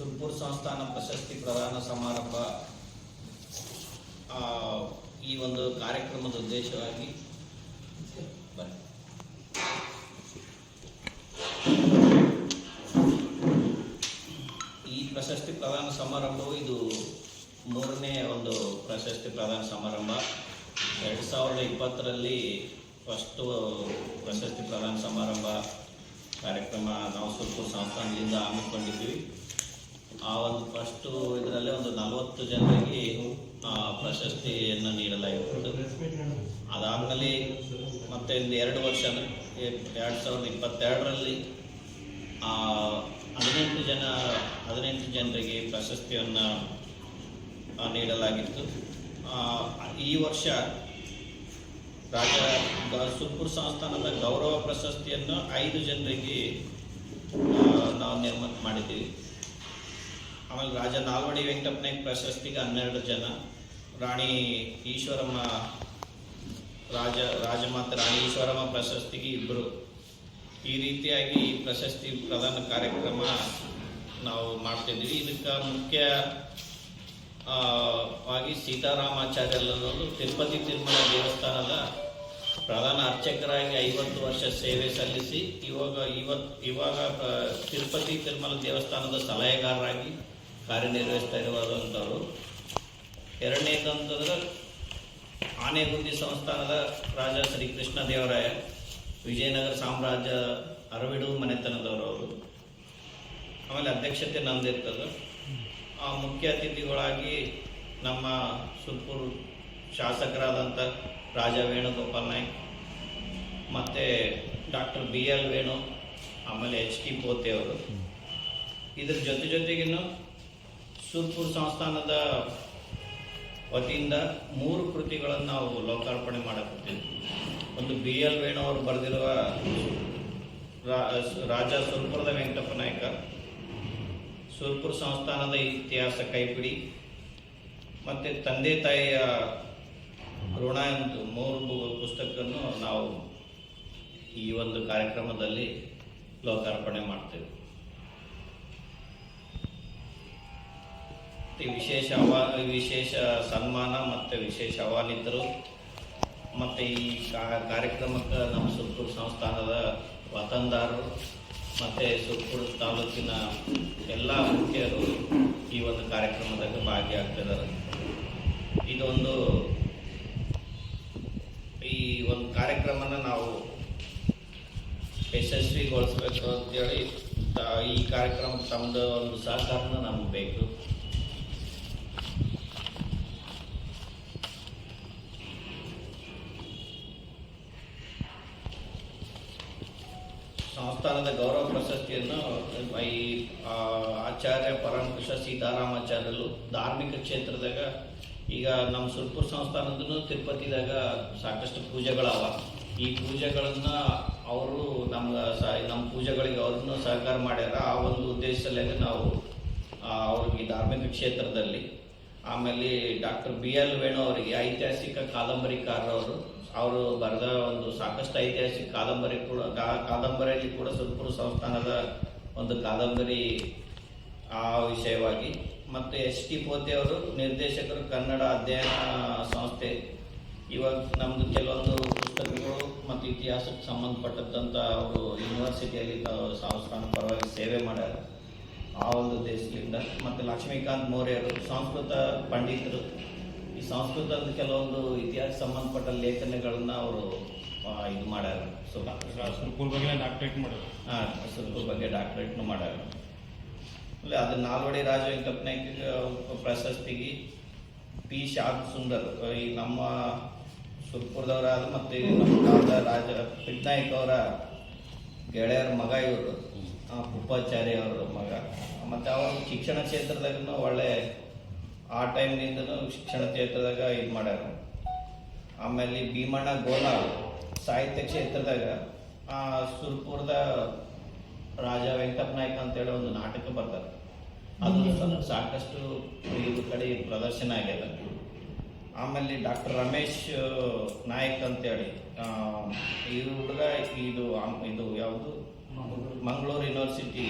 ಸುರ್ಪುರ್ ಸಂಸ್ಥಾನ ಪ್ರಶಸ್ತಿ ಪ್ರದಾನ ಸಮಾರಂಭ ಈ ಒಂದು ಕಾರ್ಯಕ್ರಮದ ಉದ್ದೇಶವಾಗಿ. ಈ ಪ್ರಶಸ್ತಿ ಪ್ರದಾನ ಸಮಾರಂಭವು ಇದು ಮೂರನೇ ಒಂದು ಪ್ರಶಸ್ತಿ ಪ್ರದಾನ ಸಮಾರಂಭ. ಎರಡು ಸಾವಿರದ ಇಪ್ಪತ್ತರಲ್ಲಿ ಫಸ್ಟು ಪ್ರಶಸ್ತಿ ಪ್ರದಾನ ಸಮಾರಂಭ. ಕಾರ್ಯಕ್ರಮ ನಾವು ಸುರ್ಪುರ್ ಸಂಸ್ಥಾನದಿಂದ ಹಮ್ಮಿಕೊಂಡಿದ್ವಿ ಆ ಒಂದು ಫಸ್ಟ್ ಇದರಲ್ಲೇ ಒಂದು ನಲವತ್ತು ಜನರಿಗೆ ಪ್ರಶಸ್ತಿಯನ್ನು ನೀಡಲಾಗಿತ್ತು. ಅದಾದಮೇಲೆ ಮತ್ತೆ ಒಂದು ಎರಡು ವರ್ಷ ಎರಡು ಸಾವಿರದ ಇಪ್ಪತ್ತೆರಡರಲ್ಲಿ ಹದಿನೆಂಟು ಜನ, ಹದಿನೆಂಟು ಜನರಿಗೆ ಪ್ರಶಸ್ತಿಯನ್ನು ನೀಡಲಾಗಿತ್ತು. ಈ ವರ್ಷ ರಾಜ ಸುಪ್ರ ಸಂಸ್ಥಾನದ ಗೌರವ ಪ್ರಶಸ್ತಿಯನ್ನು ಐದು ಜನರಿಗೆ ನಾವು ನೇಮಕ ಮಾಡಿದ್ದೀವಿ. ಆಮೇಲೆ ರಾಜ ನಾಲ್ವಡಿ ವೆಂಕಟಪ್ಪನಾಯಕ್ ಪ್ರಶಸ್ತಿಗೆ ಹನ್ನೆರಡು ಜನ. ರಾಣಿ ಈಶ್ವರಮ್ಮ ರಾಜ, ರಾಜಮಾತೆ ರಾಣಿ ಈಶ್ವರಮ್ಮ ಪ್ರಶಸ್ತಿಗೆ ಇಬ್ಬರು ಈ ರೀತಿಯಾಗಿ ಈ ಪ್ರಶಸ್ತಿ ಪ್ರದಾನ ಕಾರ್ಯಕ್ರಮ ನಾವು ಮಾಡ್ತಿದ್ದೀವಿ. ಇದಕ್ಕೆ ಮುಖ್ಯ ಆಗಿ ವಾಗಿ ಸೀತಾರಾಮಾಚಾರ್ಯರನ್ನು ತಿರುಪತಿ ತಿರುಮಲ ದೇವಸ್ಥಾನದ ಪ್ರಧಾನ ಅರ್ಚಕರಾಗಿ ಐವತ್ತು ವರ್ಷ ಸೇವೆ ಸಲ್ಲಿಸಿ, ಇವಾಗ ಇವತ್ತು ಇವಾಗ ತಿರುಪತಿ ತಿರುಮಲ ದೇವಸ್ಥಾನದ ಸಲಹೆಗಾರರಾಗಿ ಕಾರ್ಯನಿರ್ವಹಿಸ್ತಾ ಇರುವಂಥವ್ರು. ಎರಡನೇದಂತಂದ್ರೆ ಆನೆಗುಂದಿ ಸಂಸ್ಥಾನದ ರಾಜ ಶ್ರೀಕೃಷ್ಣ ದೇವರಾಯ, ವಿಜಯನಗರ ಸಾಮ್ರಾಜ್ಯ ಅರವಿಡು ಮನೆತನದವರು ಅವರು. ಆಮೇಲೆ ಅಧ್ಯಕ್ಷತೆ ನಂದಿರ್ತದೆ ಆ ಮುಖ್ಯ ಅತಿಥಿಗಳಾಗಿ ನಮ್ಮ ಸುರ್ಪುರ್ ಶಾಸಕರಾದಂಥ ರಾಜ ವೇಣುಗೋಪಾಲ್ ನಾಯ್ಕ್, ಮತ್ತು ಡಾಕ್ಟರ್ ಬಿ ಎಲ್ ವೇಣು, ಆಮೇಲೆ ಎಚ್ ಟಿ ಪೋತೆ ಅವರು. ಇದ್ರ ಜೊತೆ ಜೊತೆಗಿನ್ನು ಸುರ್ಪುರ್ ಸಂಸ್ಥಾನದ ವತಿಯಿಂದ ಮೂರು ಕೃತಿಗಳನ್ನು ನಾವು ಲೋಕಾರ್ಪಣೆ ಮಾಡಕತ್ತೀವಿ. ಒಂದು ಬಿ ಎಲ್ ವೇಣು ಅವರು ಬರೆದಿರುವ ರಾಜ ಸುರ್ಪುರದ ವೆಂಕಟಪ್ಪ ನಾಯಕ, ಸುರ್ಪುರ್ ಸಂಸ್ಥಾನದ ಇತಿಹಾಸ ಕೈಪಿಡಿ, ಮತ್ತು ತಂದೆ ತಾಯಿಯ ಋಣ ಎಂದು ಮೂರು ಪುಸ್ತಕವನ್ನು ನಾವು ಈ ಒಂದು ಕಾರ್ಯಕ್ರಮದಲ್ಲಿ ಲೋಕಾರ್ಪಣೆ ಮಾಡ್ತೇವೆ. ವಿಶೇಷ ಅವಾ ವಿಶೇಷ ಸನ್ಮಾನ ಮತ್ತು ವಿಶೇಷ ಆಹ್ವಾನಿತರು ಮತ್ತು ಈ ಕಾರ್ಯಕ್ರಮಕ್ಕೆ ನಮ್ಮ ಸುರ್ಪುರ್ ಸಂಸ್ಥಾನದ ವತಂದಾರರು ಮತ್ತು ಸುರ್ಪುರ್ ತಾಲೂಕಿನ ಎಲ್ಲ ಮುಖ್ಯರು ಈ ಒಂದು ಕಾರ್ಯಕ್ರಮದಾಗ ಭಾಗಿಯಾಗ್ತಿದ್ದಾರೆ. ಇದೊಂದು ಈ ಒಂದು ಕಾರ್ಯಕ್ರಮನ ನಾವು ಯಶಸ್ವಿಗೊಳಿಸ್ಬೇಕು ಅಂತೇಳಿ ಈ ಕಾರ್ಯಕ್ರಮ ತಮ್ಮದು ಒಂದು ಸಹಕಾರನ ನಮ್ಗೆ ಬೇಕು. ಈ ಆಚಾರ್ಯ ಪರಮಕೃಷ್ಣ ಸೀತಾರಾಮಾಚಾರ್ಯರು ಧಾರ್ಮಿಕ ಕ್ಷೇತ್ರದಾಗ ಈಗ ನಮ್ಮ ಸುರ್ಪುರ್ ಸಂಸ್ಥಾನದೂ ತಿರುಪತಿದಾಗ ಸಾಕಷ್ಟು ಪೂಜೆಗಳವ. ಈ ಪೂಜೆಗಳನ್ನ ಅವರು ನಮ್ಗೆ ಸ, ನಮ್ಮ ಪೂಜೆಗಳಿಗೆ ಅವ್ರನ್ನು ಸಹಕಾರ ಮಾಡ್ಯಾರ. ಆ ಒಂದು ಉದ್ದೇಶದಲ್ಲೇ ನಾವು ಅವ್ರಿಗೆ ಧಾರ್ಮಿಕ ಕ್ಷೇತ್ರದಲ್ಲಿ, ಆಮೇಲೆ ಡಾಕ್ಟರ್ ಬಿ ಎಲ್ ವೇಣು ಅವರಿಗೆ ಐತಿಹಾಸಿಕ ಕಾದಂಬರಿಕಾರರವರು. ಅವರು ಬರೆದ ಒಂದು ಸಾಕಷ್ಟು ಐತಿಹಾಸಿಕ ಕಾದಂಬರಿ ಕೂಡ ಕಾದಂಬರಿಯಲ್ಲಿ ಕೂಡ ಸುರ್ಪುರ ಸಂಸ್ಥಾನದ ಒಂದು ಕಾದಂಬರಿ ಆ ವಿಷಯವಾಗಿ. ಮತ್ತು ಎಸ್ ಟಿ ಪೋತೆ ಅವರು ನಿರ್ದೇಶಕರು ಕನ್ನಡ ಅಧ್ಯಯನ ಸಂಸ್ಥೆ. ಇವಾಗ ನಮ್ಮದು ಕೆಲವೊಂದು ಪುಸ್ತಕಗಳು ಮತ್ತು ಇತಿಹಾಸಕ್ಕೆ ಸಂಬಂಧಪಟ್ಟಂತ ಅವರು ಯೂನಿವರ್ಸಿಟಿಯಲ್ಲಿ ಸಂಸ್ಥಾನ ಪರವಾಗಿ ಸೇವೆ ಮಾಡ್ಯಾರ. ಆ ಒಂದು ದೇಶದಿಂದ. ಮತ್ತು ಲಕ್ಷ್ಮೀಕಾಂತ್ ಅವರು ಸಂಸ್ಕೃತ ಪಂಡಿತರು. ಈ ಸಂಸ್ಕೃತದ ಕೆಲವೊಂದು ಇತಿಹಾಸ ಸಂಬಂಧಪಟ್ಟ ಲೇಖನಗಳನ್ನು ಅವರು ಇದು ಮಾಡ್ಯಾರ ಸೊ ಸುರ್ಪುರ್ ಬಗ್ಗೆ ಡಾಕ್ಟ್ರೇಟ್ ಮಾಡೋದು. ಹಾಂ ಸ್ವಲ್ಪ ಬಗ್ಗೆ ಡಾಕ್ಟ್ರೇಟ್ನು ಮಾಡ್ಯಾರ ಅಲ್ಲಿ ಅದು ನಾಲ್ವಡಿ ರಾಜ ವೆಂಕಟನಾಯ್ಕ ಪ್ರಶಸ್ತಿಗೆ ಪಿ. ಶಾಂತ್ ಸುಂದರ್ ಈ ನಮ್ಮ ಸುರ್ಪುರದವರಾದ ಮತ್ತು ನಮ್ಮ ರಾಜ ಪಿಟ್ನಾಯ್ಕ ಅವರ ಗೆಳೆಯರ ಮಗ ಇವರು. ಉಪಾಚಾರ್ಯ ಅವರ ಮಗ. ಮತ್ತು ಅವರು ಶಿಕ್ಷಣ ಕ್ಷೇತ್ರದಾಗೂ ಒಳ್ಳೆ ಆ ಟೈಮ್ನಿಂದನೂ ಶಿಕ್ಷಣ ಕ್ಷೇತ್ರದಾಗ ಇದು ಮಾಡ್ಯಾರ. ಆಮೇಲೆ ಭೀಮಣ್ಣ ಗೋಲಾಳ್ ಸಾಹಿತ್ಯ ಕ್ಷೇತ್ರದಾಗ ಆ, ಸುರ್ಪುರದ ರಾಜ ವೆಂಕಟಪ್ಪ ನಾಯ್ಕ ಅಂತೇಳಿ ಒಂದು ನಾಟಕ ಬರ್ತಾರೆ. ಅದು ಸಾಕಷ್ಟು ಇದು ಕಡೆ ಪ್ರದರ್ಶನ ಆಗ್ಯದ. ಆಮೇಲೆ ಡಾಕ್ಟರ್ ರಮೇಶ್ ನಾಯಕ್ ಅಂತೇಳಿ ಈ ಹುಡುಗ ಇದು ಇದು ಯಾವುದು? ಮಂಗಳೂರು. ಯೂನಿವರ್ಸಿಟಿ.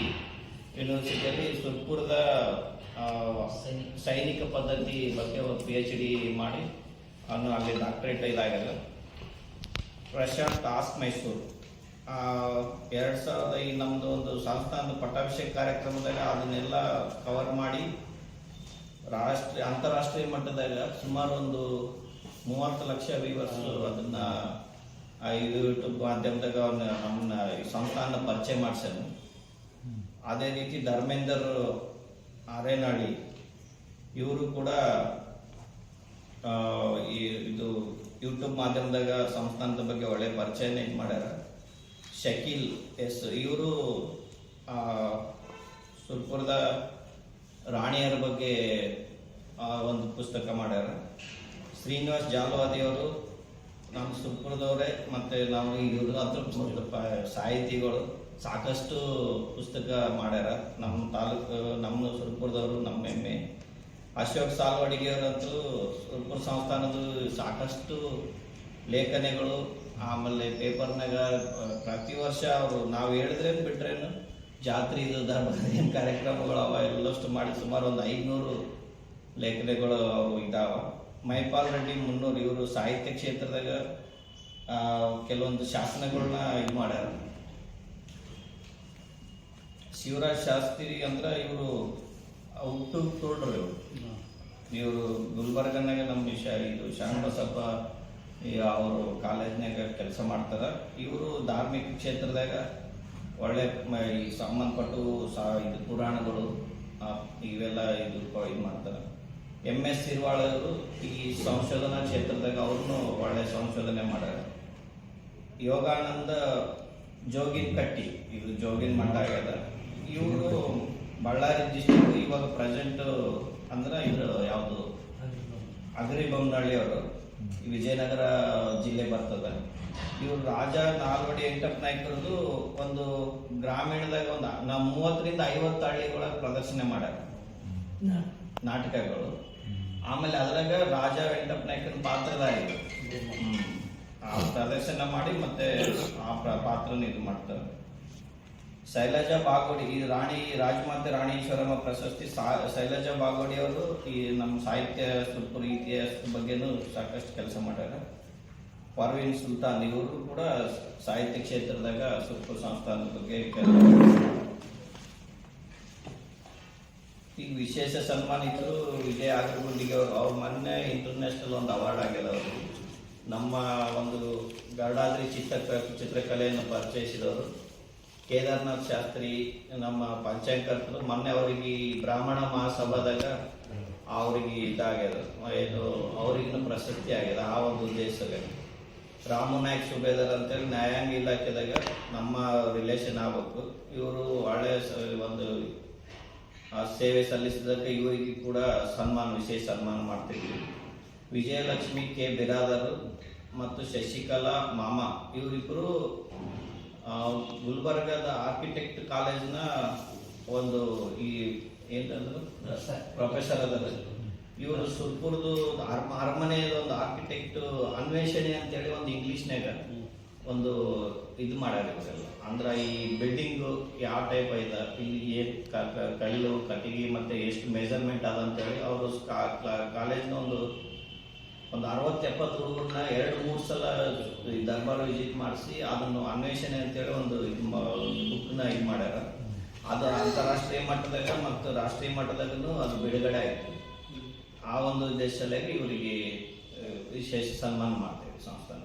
ಯೂನಿವರ್ಸಿಟಿಯಲ್ಲಿ ಸುರ್ಪುರದ ಸೈನಿಕ. ಪದ್ಧತಿ ಬಗ್ಗೆ ಒಂದು ಪಿ ಎಚ್ ಡಿ ಮಾಡಿ ಅವನು ಅಲ್ಲಿ ಡಾಕ್ಟರೇಟ್ ಇದಾಗ್ಯದ. ಪ್ರಶಾಂತ್ ಟಾಸ್ಕ್ ಮೈಸೂರು. ಎರಡು ಸಾವಿರದ ಈ ನಮ್ಮದು ಒಂದು ಸಂಸ್ಥಾನದ ಪಟ್ಟಾಭಿಷೇಕ ಕಾರ್ಯಕ್ರಮದಲ್ಲಿ ಅದನ್ನೆಲ್ಲ ಕವರ್ ಮಾಡಿ ರಾಷ್ಟ್ರೀಯ, ಅಂತಾರಾಷ್ಟ್ರೀಯ ಮಟ್ಟದಾಗ ಸುಮಾರು ಒಂದು ಮೂವತ್ತು ಲಕ್ಷ ವ್ಯೂವರ್ಸ್ ಅದನ್ನ ಯೂಟ್ಯೂಬ್ ಮಾಧ್ಯಮದಾಗ ಅವನ್ನ ನಮ್ಮನ್ನ ಸಂಸ್ಥಾನ ಪರಿಚಯ ಮಾಡ್ಸ್ಯಾನು ಅದೇ ರೀತಿ ಧರ್ಮೇಂದರ್ ಆರೇನಾಳಿ ಇವರು ಕೂಡ ಯೂಟ್ಯೂಬ್ ಮಾಧ್ಯಮದಾಗ ಸಂಸ್ಥಾನದ ಬಗ್ಗೆ ಒಳ್ಳೆ ಪರಿಚಯನ ಇದು ಮಾಡ್ಯಾರ. ಶಕೀಲ್ ಎಸ್, ಇವರು ಸುರ್ಪುರದ ರಾಣಿಯರ ಬಗ್ಗೆ ಒಂದು ಪುಸ್ತಕ ಮಾಡ್ಯಾರ. ಶ್ರೀನಿವಾಸ್ ಜಾಲವಾದಿಯವರು, ನಮ್ಮ ಸುಲ್ಪುರದವರೇ ಮತ್ತು ನಾವು ಇವರು ಅದ್ರ ಸಾಹಿತಿಗಳು, ಸಾಕಷ್ಟು ಪುಸ್ತಕ ಮಾಡ್ಯಾರ. ನಮ್ಮ ತಾಲೂಕು, ನಮ್ಮ ಸುಲ್ಪುರದವರು ನಮ್ಮ ಹೆಮ್ಮೆ ಅಶೋಕ್ ಸಾಲ್ವಡಿಗೆಯವರಂತೂ ಸುರ್ಪುರ ಸಂಸ್ಥಾನದ ಸಾಕಷ್ಟು ಲೇಖನಗಳು, ಆಮೇಲೆ ಪೇಪರ್ನಾಗ ಪ್ರತಿ ವರ್ಷ ಅವರು ನಾವು ಹೇಳಿದ್ರೇನು ಬಿಟ್ರೇನು ಜಾತ್ರೆ ಇದು ಏನು ಕಾರ್ಯಕ್ರಮಗಳು ಅವ ಎಲ್ಲಷ್ಟು ಮಾಡಿ ಸುಮಾರು ಒಂದು ಐದುನೂರು ಲೇಖನಗಳು ಅವು ಇದಾವ. ಮೈಪಾಲ್ ರೆಡ್ಡಿ ಮುನ್ನೂರು ಇವರು ಸಾಹಿತ್ಯ ಕ್ಷೇತ್ರದಾಗ ಕೆಲವೊಂದು ಶಾಸನಗಳನ್ನ ಇದು ಮಾಡ್ಯಾರ. ಶಿವರಾಜ್ ಶಾಸ್ತ್ರಿ ಅಂದ್ರೆ ಇವರು ಹುಟ್ಟು ತೋಡ್ರಿ ಇವರು ಇವರು ಗುಲ್ಬರ್ಗನಾಗ ನಮ್ಮ ವಿಷಯ ಇದು. ಶಾಣಬಸಪ್ಪ ಅವರು ಕಾಲೇಜ್ನಾಗ ಕೆಲಸ ಮಾಡ್ತಾರ. ಇವರು ಧಾರ್ಮಿಕ ಕ್ಷೇತ್ರದಾಗ ಒಳ್ಳೆ ಈ ಸಂಬಂಧಪಟ್ಟು ಸಾ ಇದು ಪುರಾಣಗಳು ಇವೆಲ್ಲ ಇದು ಇದು ಮಾಡ್ತಾರೆ. ಎಂ ಎಸ್ ಸಿರ್ವಾಳ ಅವರು ಈ ಸಂಶೋಧನಾ ಕ್ಷೇತ್ರದಾಗ ಅವ್ರನ್ನು ಒಳ್ಳೆ ಸಂಶೋಧನೆ ಮಾಡ್ಯಾರ. ಯೋಗಾನಂದ ಜೋಗಿನ್ ಕಟ್ಟಿ ಇದು ಜೋಗಿನ್ ಮಠ ಆಗ್ಯದ. ಇವರು ಬಳ್ಳಾರಿ ಡಿಸ್ಟಿಕ್ ಇವಾಗ ಪ್ರೆಸೆಂಟ್ ಅಂದ್ರೆ ಇದು ಯಾವುದು? ಅಗ್ರಿ ಬೊಮ್ಮನಹಳ್ಳಿ ಅವರು. ವಿಜಯನಗರ ಜಿಲ್ಲೆ ಬರ್ತದ. ಇವರು ರಾಜ ನಾಲ್ವಡಿ ವೆಂಕಟಪ್ಪ ನಾಯ್ಕರದು ಒಂದು ಗ್ರಾಮೀಣದಾಗ ಒಂದು ನಾವು ಮೂವತ್ತರಿಂದ ಐವತ್ತು ಹಳ್ಳಿಗಳ ಪ್ರದರ್ಶನ ಮಾಡ್ಯಾರ. ನಾಟಕಗಳು. ಆಮೇಲೆ ಅದ್ರಾಗ ರಾಜ ವೆಂಕಟಪ್ಪ ನಾಯ್ಕನ ಪಾತ್ರದ ಹ್ಮ್. ಆ ಪ್ರದರ್ಶನ ಮಾಡಿ ಮತ್ತೆ ಆ ಪಾತ್ರನ ಇದು ಮಾಡ್ತಾರೆ. ಶೈಲಜಾ ಬಾಗೋಡಿ, ಈ ರಾಣಿ ರಾಜಮಾತೆ ರಾಣಿ ಈಶ್ವರಮ್ಮ ಪ್ರಶಸ್ತಿ ಶೈಲಜಾ ಬಾಗೋಡಿ ಅವರು ಈ ನಮ್ಮ ಸಾಹಿತ್ಯ ಸುಲ್ಪುರ ಇತಿಹಾಸದ ಬಗ್ಗೆನೂ ಸಾಕಷ್ಟು ಕೆಲಸ ಮಾಡ್ಯಾರ. ಪರ್ವೀನ್ ಸುಲ್ತಾನ್ ಇವರು ಕೂಡ ಸಾಹಿತ್ಯ ಕ್ಷೇತ್ರದಾಗ ಸುಲ್ಪುರ ಸಂಸ್ಥಾನದ ಬಗ್ಗೆ ಕೆಲಸ ಈಗ ವಿಶೇಷ ಸನ್ಮಾನಿತರು ವಿಜಯ ಆಗ್ರಗುಂಡಿಗೆ ಅವರು, ಅವ್ರು ಮೊನ್ನೆ ಇಂಟರ್ನ್ಯಾಷನಲ್ ಒಂದು ಅವಾರ್ಡ್ ಆಗ್ಯದ ಅವರು ನಮ್ಮ ಒಂದು ಗರಡಾದ್ರಿ ಚಿತ್ರ ಚಿತ್ರಕಲೆಯನ್ನು ಪರಿಚಯಿಸಿದವರು. ಕೇದಾರ್ನಾಥ್ ಶಾಸ್ತ್ರಿ ನಮ್ಮ ಪಂಚಾಂಕರ್ತರು ಮೊನ್ನೆ ಅವರಿಗೆ ಬ್ರಾಹ್ಮಣ ಮಹಾಸಭಾದಾಗ ಅವ್ರಿಗೆ ಇದಾಗ್ಯದ. ಇದು ಅವ್ರಿಗಿನ ಪ್ರಶಸ್ತಿ ಆಗ್ಯದ ಆ ಒಂದು ಉದ್ದೇಶದಾಗ ರಾಮು ನಾಯಕ್ ಸುಬೇದರ್ ಅಂತೇಳಿ ನ್ಯಾಯಾಂಗ ಇಲಾಖೆದಾಗ ನಮ್ಮ ರಿಲೇಷನ್ ಆಗ್ಬೇಕು. ಇವರು ಒಳ್ಳೆ ಸ- ಒಂದು ಸೇವೆ ಸಲ್ಲಿಸಿದ್ದಕ್ಕೆ ಇವರಿಗೆ ಕೂಡ ಸನ್ಮಾನ, ವಿಶೇಷ ಸನ್ಮಾನ ಮಾಡ್ತಿದ್ವಿ. ವಿಜಯಲಕ್ಷ್ಮಿ ಕೆ. ಬಿರಾದರು ಮತ್ತು ಶಶಿಕಲಾ ಮಾಮ ಇವರಿಬ್ಬರು ಗುಲ್ಬರ್ಗದ ಆರ್ಕಿಟೆಕ್ಟ್ ಕಾಲೇಜ್ನ ಒಂದು ಈ ಏನಂದ್ರು? ಪ್ರೊಫೆಸರ್ ಅದ ಇವರು ಸುರ್ಪುರ್ದು ಅರಮನೆಯದ ಅರಮನೆಯ ಒಂದು ಆರ್ಕಿಟೆಕ್ಟ್ ಅನ್ವೇಷಣೆ ಅಂತೇಳಿ ಒಂದು ಇಂಗ್ಲೀಷ್ನಾಗ ಒಂದು ಇದು ಮಾಡ್ಯಾರ ಅಂದ್ರೆ ಈ ಬಿಲ್ಡಿಂಗ್ ಯಾವ ಟೈಪ್ ಐದ ಇಲ್ಲಿ ಕಲ್ಲು, ಕಟ್ಟಿಗೆ ಮತ್ತೆ ಎಷ್ಟು ಮೆಜರ್ಮೆಂಟ್ ಅದ ಅಂತೇಳಿ ಅವರು ಕಾಲೇಜ್ನ ಒಂದು ಒಂದು ಅರವತ್ತು ಎಪ್ಪತ್ತು ಹುಡುಗರನ್ನ ಎರಡು ಮೂರು ಸಲ ಈ ದರ್ಬಾರ್ ವಿಸಿಟ್ ಮಾಡಿಸಿ ಅದನ್ನು ಅನ್ವೇಷಣೆ ಅಂತೇಳಿ ಒಂದು ಬುಕ್ನ ಇದು ಮಾಡ್ಯಾರ. ಅದು ಅಂತಾರಾಷ್ಟ್ರೀಯ ಮಟ್ಟದಾಗ ಮತ್ತು ರಾಷ್ಟ್ರೀಯ ಮಟ್ಟದಾಗೂ ಅದು ಬಿಡುಗಡೆ ಆಯಿತು. ಆ ಒಂದು ಉದ್ದೇಶದಲ್ಲಿ ಇವರಿಗೆ ವಿಶೇಷ ಸನ್ಮಾನ ಮಾಡ್ತೇವೆ ಸಂಸ್ಥೆ